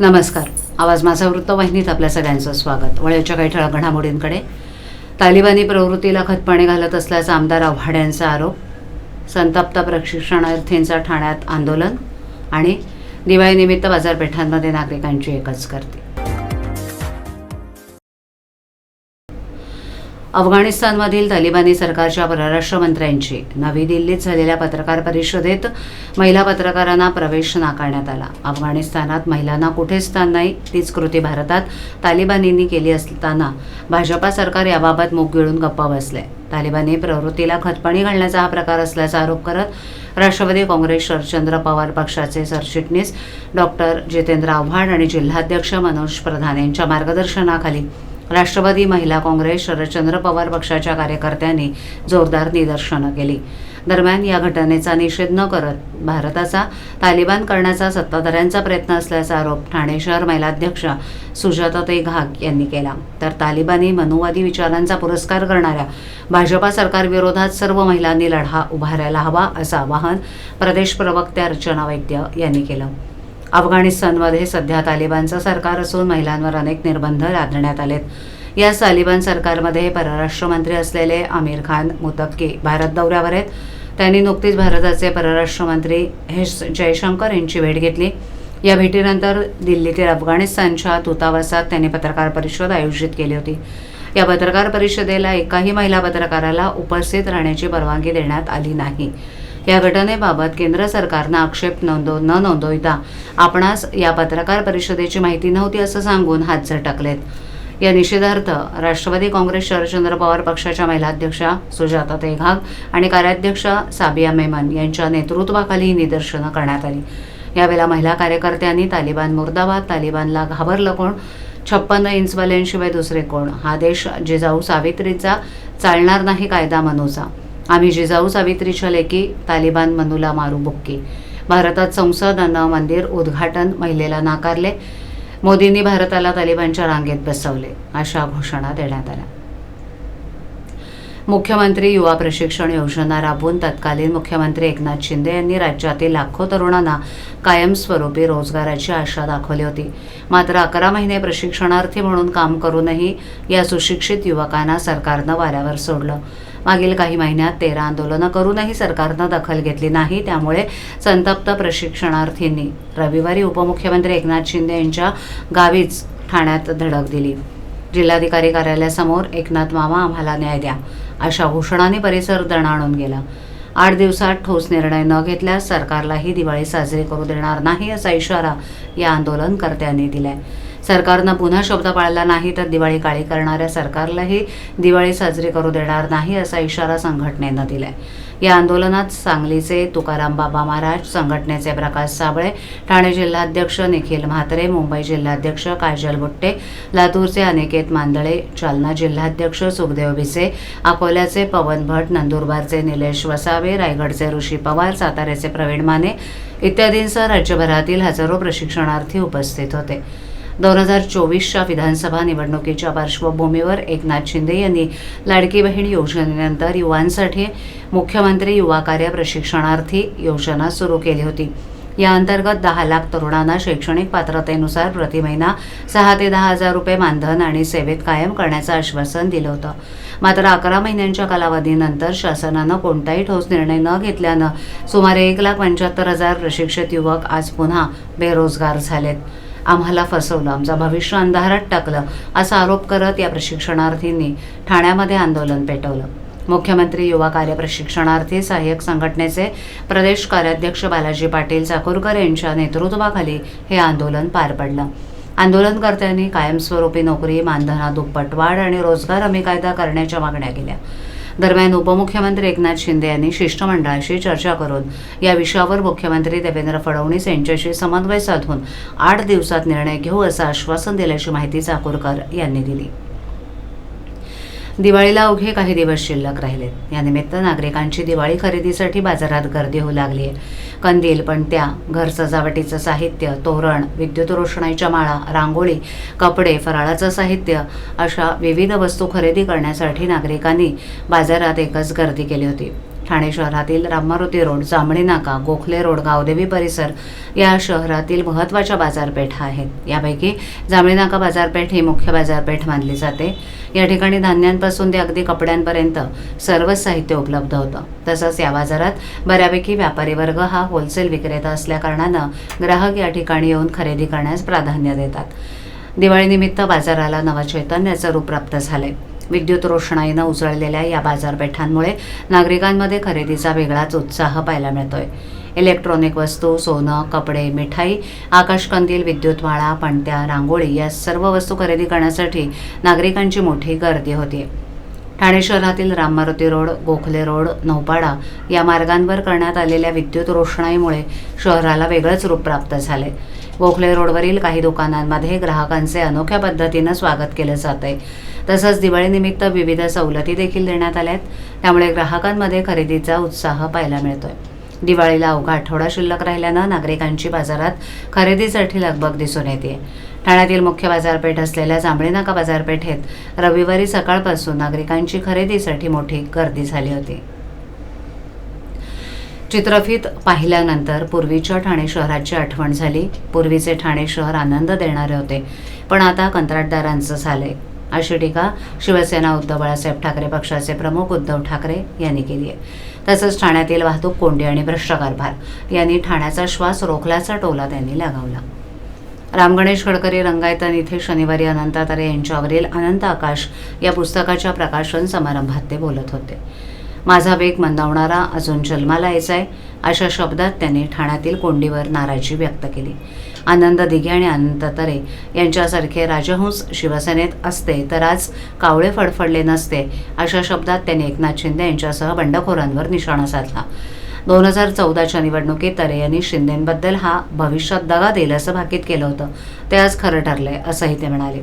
नमस्कार. आवाज माझा वृत्तवाहिनीत आपल्या सगळ्यांचं स्वागत. वळ्याच्या काही ठळक घडामोडींकडे. तालिबानी प्रवृत्तीला खतपाणी घालत असल्याचा आमदार आव्हाड यांचा आरोप. संतप्त प्रशिक्षणार्थींचा ठाण्यात आंदोलन आणि दिवाळीनिमित्त बाजारपेठांमध्ये नागरिकांची एकच करते अफगाणिस्तानमधील तालिबानी सरकारच्या परराष्ट्र मंत्र्यांची. नवी दिल्लीत झालेल्या पत्रकार परिषदेत महिला पत्रकारांना प्रवेश नाकारण्यात आला. अफगाणिस्तानात महिलांना कुठेच स्थान नाही तीच कृती भारतात तालिबानींनी केली असताना भाजपा सरकार याबाबत मुग गिळून गप्पा बसले. तालिबानी प्रवृत्तीला खतपाणी घालण्याचा हा प्रकार असल्याचा आरोप करत राष्ट्रवादी काँग्रेस शरदचंद्र पवार पक्षाचे सरचिटणीस डॉक्टर जितेंद्र आव्हाड आणि जिल्हाध्यक्ष मनोज प्रधान यांच्या मार्गदर्शनाखाली राष्ट्रवादी महिला काँग्रेस शरदचंद्र पवार पक्षाच्या कार्यकर्त्यांनी जोरदार निदर्शनं केली. दरम्यान या घटनेचा निषेध न करत भारताचा तालिबान करण्याचा सत्ताधाऱ्यांचा प्रयत्न असल्याचा आरोप ठाणे शहर महिलाध्यक्ष सुजाताताई घाग यांनी केला. तर तालिबानी मनुवादी विचारांचा पुरस्कार करणाऱ्या भाजपा सरकारविरोधात सर्व महिलांनी लढा उभारायला हवा असं आवाहन प्रदेश प्रवक्त्या अर्चना वैद्य यांनी केलं. अफगाणिस्तानमध्ये सध्या तालिबानचं सरकार असून महिलांवर अनेक निर्बंध लादण्यात आलेत. या तालिबान सरकारमध्ये परराष्ट्र मंत्री असलेले आमिर खान मुतक्की भारत दौऱ्यावर आहेत. त्यांनी नुकतीच भारताचे परराष्ट्र मंत्री हेश जयशंकर यांची भेट घेतली. या भेटीनंतर दिल्लीतील अफगाणिस्तानच्या दूतावासात त्यांनी पत्रकार परिषद आयोजित केली होती. या पत्रकार परिषदेला एकाही महिला पत्रकाराला उपस्थित राहण्याची परवानगी देण्यात आली नाही. या घटनेबाबत केंद्र सरकारनं आक्षेप नोंदव न नोंदविता आपणास या पत्रकार परिषदेची माहिती नव्हती असं सांगून हात झटकलेत या निषेधार्थ राष्ट्रवादी काँग्रेस शरदचंद्र पवार पक्षाच्या महिलाध्यक्षा सुजाता तेघाग आणि कार्याध्यक्षा साबिया मेमन यांच्या नेतृत्वाखाली ही निदर्शनं करण्यात आली. यावेळेला महिला कार्यकर्त्यांनी तालिबान मुर्दाबाद तालिबानला घाबरलं कोण? छप्पन्न इंचवाल्यांशिवाय दुसरे कोण? हा देश जिजाऊ सावित्रीचा चालणार नाही कायदा मनोचा आम्ही जिजाऊ सावित्रीच्या लेखी तालिबान मनूला मारू बुक्की. भारतात संसद मंदिर उद्घाटन महिलेला नाकारले. मोदींनी भारताला तालिबानच्या रांगेत बसवले अशा घोषणा देण्यात आल्या. मुख्यमंत्री युवा प्रशिक्षण योजना राबवून तत्कालीन मुख्यमंत्री एकनाथ शिंदे यांनी राज्यातील लाखो तरुणांना कायमस्वरूपी रोजगाराची आशा दाखवली होती. मात्र अकरा महिने प्रशिक्षणार्थी म्हणून काम करूनही या सुशिक्षित युवकांना सरकारनं वाऱ्यावर सोडलं. मागील काही महिन्यात तेरा आंदोलनं करूनही सरकारनं दखल घेतली नाही. त्यामुळे संतप्त प्रशिक्षणार्थींनी रविवारी उपमुख्यमंत्री एकनाथ शिंदे यांच्या गावीच ठाण्यात धडक दिली. जिल्हाधिकारी कार्यालयासमोर एकनाथ मामा आम्हाला न्याय द्या अशा घोषणांनी परिसर दणाणून गेला. आठ दिवसात ठोस निर्णय न घेतल्यास सरकारलाही दिवाळी साजरी करू देणार नाही असा इशारा या आंदोलनकर्त्यांनी दिलाय. सरकारनं पुन्हा शब्द पाळला नाही तर दिवाळी काळी करणाऱ्या सरकारलाही दिवाळी साजरी करू देणार नाही असा इशारा संघटनेनं दिलाय. या आंदोलनात सांगलीचे तुकाराम बाबा महाराज संघटनेचे प्रकाश साबळे ठाणे जिल्हाध्यक्ष निखिल म्हात्रे मुंबई जिल्हाध्यक्ष काजल बुट्टे लातूरचे अनिकेत मांदळे जालना जिल्हाध्यक्ष सुखदेव भिसे अकोल्याचे पवन भट नंदुरबारचे निलेश वसावे रायगडचे ऋषी पवार साताऱ्याचे प्रवीण माने इत्यादींसह राज्यभरातील हजारो प्रशिक्षणार्थी उपस्थित होते. दोन हजार चोवीसच्या विधानसभा निवडणुकीच्या पार्श्वभूमीवर एकनाथ शिंदे यांनी लाडकी बहीण योजनेनंतर युवांसाठी मुख्यमंत्री युवा कार्य प्रशिक्षणार्थी योजना सुरू केली होती. या अंतर्गत दहा लाख तरुणांना शैक्षणिक पात्रतेनुसार प्रति महिना सहा ते दहा हजार रुपये मानधन आणि सेवेत कायम करण्याचं आश्वासन दिलं होतं. मात्र अकरा महिन्यांच्या कालावधीनंतर शासनानं कोणताही ठोस निर्णय न घेतल्यानं सुमारे एक लाख पंच्याहत्तर हजार प्रशिक्षित युवक आज पुन्हा बेरोजगार झालेत. आम्हाला फसवलं. आमचं भविष्य अंधारात टाकलं असा आरोप करत या प्रशिक्षणार्थींनी ठाण्यामध्ये आंदोलन पेटवलं. मुख्यमंत्री युवा कार्य प्रशिक्षणार्थी सहाय्यक संघटनेचे प्रदेश कार्याध्यक्ष बालाजी पाटील चाकूरकर यांच्या नेतृत्वाखाली हे आंदोलन पार पडलं. आंदोलनकर्त्यांनी कायमस्वरूपी नोकरी मानधना दुप्पट वाढ आणि रोजगार हमी कायदा करण्याच्या मागण्या केल्या. दरम्यान उपमुख्यमंत्री एकनाथ शिंदे यांनी शिष्टमंडळाशी चर्चा करून या विषयावर मुख्यमंत्री देवेंद्र फडणवीस यांच्याशी समन्वय साधून आठ दिवसात निर्णय घेऊ असं आश्वासन दिल्याची माहिती चाकूरकर यांनी दिली. दिवाळीला अवघे काही दिवस शिल्लक राहिलेत. यानिमित्त नागरिकांची दिवाळी खरेदीसाठी बाजारात गर्दी होऊ लागली आहे कंदील पणत्या घर सजावटीचं साहित्य तोरण विद्युत रोषणाईच्या माळा रांगोळी कपडे फराळाचं साहित्य अशा विविध वस्तू खरेदी करण्यासाठी नागरिकांनी बाजारात एकच गर्दी केली होती. ठाणे शहरातील राममारुती रोड जांभळी नाका गोखले रोड गावदेवी परिसर या शहरातील महत्त्वाच्या बाजारपेठा आहेत. यापैकी जांभळी नाका बाजारपेठ ही मुख्य बाजारपेठ मानली जाते. या ठिकाणी धान्यांपासून ते अगदी कपड्यांपर्यंत सर्वच साहित्य उपलब्ध होतं. तसंच या बाजारात बऱ्यापैकी व्यापारी वर्ग हा होलसेल विक्रेता असल्याकारणानं ग्राहक या ठिकाणी येऊन खरेदी करण्यास प्राधान्य देतात. दिवाळीनिमित्त बाजाराला नवं चैतन्याचं रूप प्राप्त झालंय. विद्युत रोषणाईनं उजळलेल्या या बाजारपेठांमुळे नागरिकांमध्ये खरेदीचा वेगळाच उत्साह पाहायला मिळतोय. इलेक्ट्रॉनिक वस्तू सोनं कपडे मिठाई आकाशकंदील विद्युतमाळा पणत्या रांगोळी या सर्व वस्तू खरेदी करण्यासाठी नागरिकांची मोठी गर्दी होती ठाणे शहरातील राममारुती रोड गोखले रोड नौपाडा या मार्गांवर करण्यात आलेल्या विद्युत रोषणाईमुळे शहराला वेगळंच रूप प्राप्त झाले गोखले रोडवरील काही दुकानांमध्ये ग्राहकांचे अनोख्या पद्धतीनं स्वागत केलं जात आहे तसंच दिवाळीनिमित्त विविध सवलती देखील देण्यात आल्या आहेत त्यामुळे ग्राहकांमध्ये खरेदीचा उत्साह पाहायला मिळतोय. दिवाळीला अवघा आठवडा शिल्लक राहिल्यानं नागरिकांची बाजारात खरेदीसाठी लगबग दिसून येते ठाण्यातील मुख्य बाजारपेठ असलेल्या जांभळी नाका बाजारपेठेत रविवारी सकाळपासून नागरिकांची खरेदीसाठी मोठी गर्दी झाली होती. चित्रफित पाहिल्यानंतर पूर्वीच्या ठाणे शहराची आठवण झाली. पूर्वीचे ठाणे शहर आनंद देणारे होते. पण आता कंत्राटदारांचं झालंय. अशी टीका शिवसेना उद्धव बाळासाहेब ठाकरे पक्षाचे प्रमुख उद्धव ठाकरे यांनी केली आहे. तसंच ठाण्यातील वाहतूक कोंडी आणि भ्रष्ट कारभार यांनी ठाण्याचा श्वास रोखल्याचा टोला त्यांनी लगावला. राम गणेश गडकरी रंगायतन इथे शनिवारी अनंता तारे यांच्यावरील अनंत आकाश या पुस्तकाच्या प्रकाशन समारंभात ते बोलत होते. माझा वेग मंदावणारा अजून जन्माला यायचा आहे अशा शब्दात त्यांनी ठाण्यातील कोंडीवर नाराजी व्यक्त केली. आनंद दिघे आणि अनंत तरे यांच्यासारखे राजहंस शिवसेनेत असते तर आज कावळे फडफडले नसते अशा शब्दात त्यांनी एकनाथ शिंदे यांच्यासह बंडखोरांवर निशाणा साधला. दोन हजार चौदाच्या निवडणुकीत तरे यांनी शिंदेंबद्दल हा भविष्यात दगा देईल असं भाकीत केलं होतं. ते आज खरं ठरलंय असंही ते म्हणाले.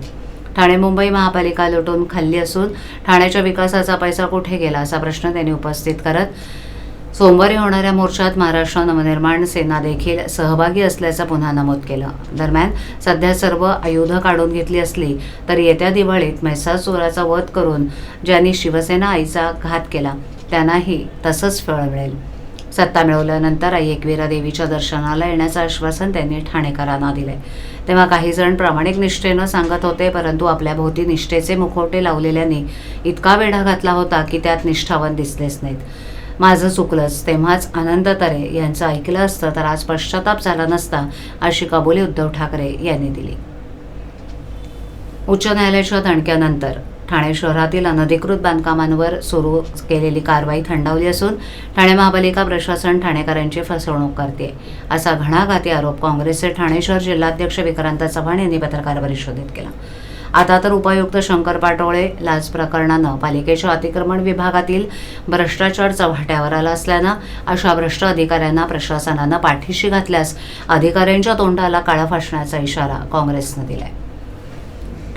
ठाणे मुंबई महापालिका लुटून खाल्ली असून ठाण्याच्या विकासाचा पैसा कुठे गेला असा प्रश्न त्यांनी उपस्थित करत सोमवारी होणाऱ्या मोर्चात महाराष्ट्र नवनिर्माण सेना देखील सहभागी असल्याचं पुन्हा नमूद केलं. दरम्यान सध्या सर्व आयुधं काढून घेतली असली तरी येत्या दिवाळीत म्हैसासुराचा वध करून ज्यांनी शिवसेना आईचा घात केला त्यांनाही तसंच फळ मिळेल. सत्ता मिळवल्यानंतर आई एकविरा देवीच्या दर्शनाला येण्याचं आश्वासन त्यांनी ठाणेकरांना दिले तेव्हा काही जण प्रामाणिक निष्ठेनं सांगत होते परंतु आपल्या भोवती निष्ठेचे मुखवटे लावलेल्यांनी इतका वेढा घातला होता की त्यात निष्ठावन दिसलेच नाहीत. माझं चुकलंच तेव्हाच आनंद तरे यांचं ऐकलं असतं तर आज पश्चाताप झाला नसता अशी कबुली उद्धव ठाकरे यांनी दिली. उच्च न्यायालयाच्या दणक्यानंतर ठाणे शहरातील अनधिकृत बांधकामांवर सुरू केलेली कारवाई थंडावली असून ठाणे महापालिका प्रशासन ठाणेकरांची फसवणूक करते. असा घणाघाती आरोप काँग्रेसचे ठाणे शहर जिल्हाध्यक्ष विक्रांत चव्हाण यांनी पत्रकार परिषदेत केला. आता तर उपायुक्त शंकर पाटोळे लाच प्रकरणानं पालिकेच्या अतिक्रमण विभागातील भ्रष्टाचार चव्हाट्यावर आला असल्यानं अशा भ्रष्ट अधिकाऱ्यांना प्रशासनानं पाठीशी घातल्यास अधिकाऱ्यांच्या तोंडाला काळा फासण्याचा इशारा काँग्रेसनं दिलाय.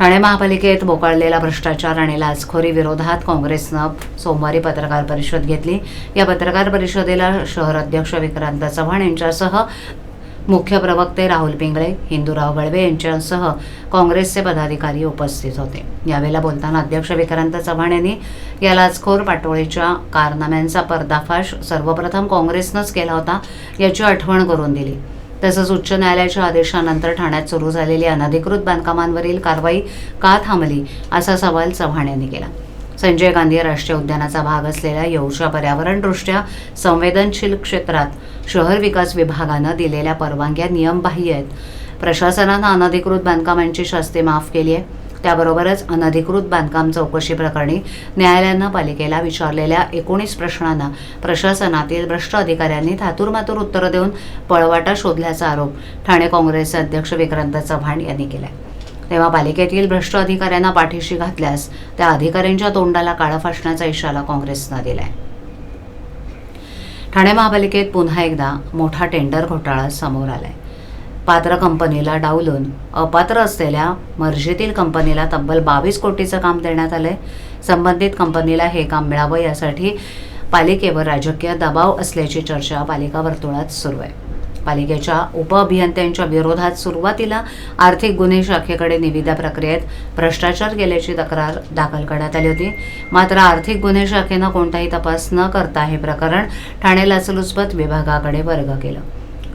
ठाणे महापालिकेत बोकाळलेला भ्रष्टाचार आणि लाचखोरी विरोधात काँग्रेसनं सोमवारी पत्रकार परिषद घेतली. या पत्रकार परिषदेला शहर अध्यक्ष विक्रांत चव्हाण यांच्यासह मुख्य प्रवक्ते राहुल पिंगळे हिंदूराव गळवे यांच्यासह काँग्रेसचे पदाधिकारी उपस्थित होते. यावेळेला बोलताना अध्यक्ष विक्रांत चव्हाण यांनी या लाचखोर पाटोळीच्या कारनाम्यांचा पर्दाफाश सर्वप्रथम काँग्रेसनंच केला होता याची आठवण करून दिली. तसंच उच्च न्यायालयाच्या आदेशानंतर ठाण्यात सुरू झालेली अनधिकृत बांधकामांवरील कारवाई का थांबली असा सवाल चव्हाण यांनी केला. संजय गांधी राष्ट्रीय उद्यानाचा भाग असलेल्या येऊच्या पर्यावरणदृष्ट्या संवेदनशील क्षेत्रात शहर विकास विभागानं दिलेल्या परवानग्या नियमबाह्य आहेत. प्रशासनानं अनधिकृत बांधकामांची शास्ती माफ केली आहे. त्याबरोबरच अनधिकृत बांधकाम चौकशी प्रकरणी न्यायालयानं पालिकेला विचारलेल्या एकोणीस प्रश्नांना प्रशासनातील भ्रष्ट अधिकाऱ्यांनी थातूरमातूर उत्तरं देऊन पळवाटा शोधल्याचा आरोप ठाणे काँग्रेसचे अध्यक्ष विक्रांत चव्हाण यांनी केलाय. तेव्हा पालिकेतील भ्रष्ट अधिकाऱ्यांना पाठीशी घातल्यास त्या अधिकाऱ्यांच्या तोंडाला काळा फासण्याचा इशारा काँग्रेसनं दिलाय. ठाणे महापालिकेत पुन्हा एकदा मोठा टेंडर घोटाळा समोर आलाय. पात्र कंपनीला डावलून अपात्र असलेल्या मर्जीतील कंपनीला तब्बल बावीस कोटीचं काम देण्यात आलंय. संबंधित कंपनीला हे काम मिळावं यासाठी पालिकेवर राजकीय दबाव असल्याची चर्चा पालिका वर्तुळात सुरू आहे. पालिकेच्या उपअभियंत्यांच्या विरोधात सुरुवातीला आर्थिक गुन्हे शाखेकडे निविदा प्रक्रियेत भ्रष्टाचार केल्याची तक्रार दाखल करण्यात आली होती. मात्र आर्थिक गुन्हे शाखेनं कोणताही तपास न करता हे प्रकरण ठाणे लाचलुचपत विभागाकडे वर्ग केलं.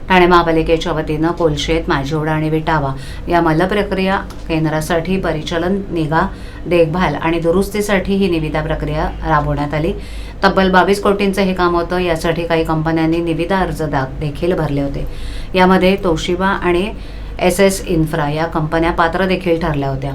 ठाणे महापालिकेच्या वतीनं कोलशेत माजिवडा आणि विटावा या मलप्रक्रिया केंद्रासाठी परिचलन निगा देखभाल आणि दुरुस्तीसाठी ही निविदा प्रक्रिया राबवण्यात आली. तब्बल बावीस कोटींचं हे काम होतं यासाठी काही कंपन्यांनी निविदा अर्ज देखील भरले होते. यामध्ये तोशिबा आणि एस एस इन्फ्रा या कंपन्या पात्र देखील ठरल्या होत्या.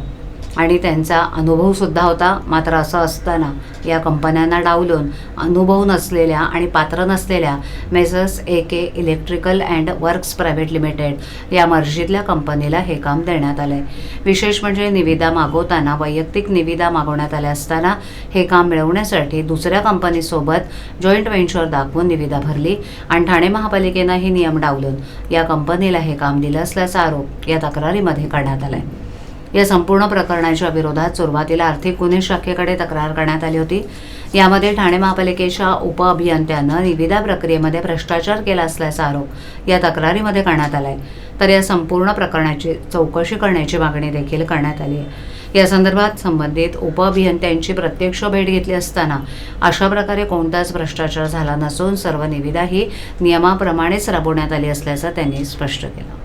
आणि त्यांचा अनुभवसुद्धा होता. मात्र असं असताना या कंपन्यांना डावलून अनुभव नसलेल्या आणि पात्र नसलेल्या Messrs A K electrical and works private limited या मर्जीतल्या कंपनीला हे काम देण्यात आलं आहे विशेष म्हणजे निविदा मागवताना वैयक्तिक निविदा मागवण्यात आल्या असताना हे काम मिळवण्यासाठी दुसऱ्या कंपनीसोबत जॉईंट व्हेंचर दाखवून निविदा भरली आणि ठाणे महापालिकेनं हे नियम डावलून या कंपनीला हे काम दिलं असल्याचा आरोप या तक्रारीमध्ये करण्यात आला आहे या संपूर्ण प्रकरणाच्या विरोधात सुरुवातीला आर्थिक गुन्हे शाखेकडे तक्रार करण्यात आली होती. यामध्ये ठाणे महापालिकेच्या उपअभियंत्यानं निविदा प्रक्रियेमध्ये भ्रष्टाचार केला असल्याचा आरोप या तक्रारीमध्ये करण्यात आलाय. तर या संपूर्ण प्रकरणाची चौकशी करण्याची मागणी देखील करण्यात आली आहे. या संदर्भात संबंधित उपअभियंत्यांची प्रत्यक्ष भेट घेतली असताना अशा प्रकारे कोणताच भ्रष्टाचार झाला नसून सर्व निविदा ही नियमाप्रमाणेच राबवण्यात आली असल्याचं त्यांनी स्पष्ट केलं.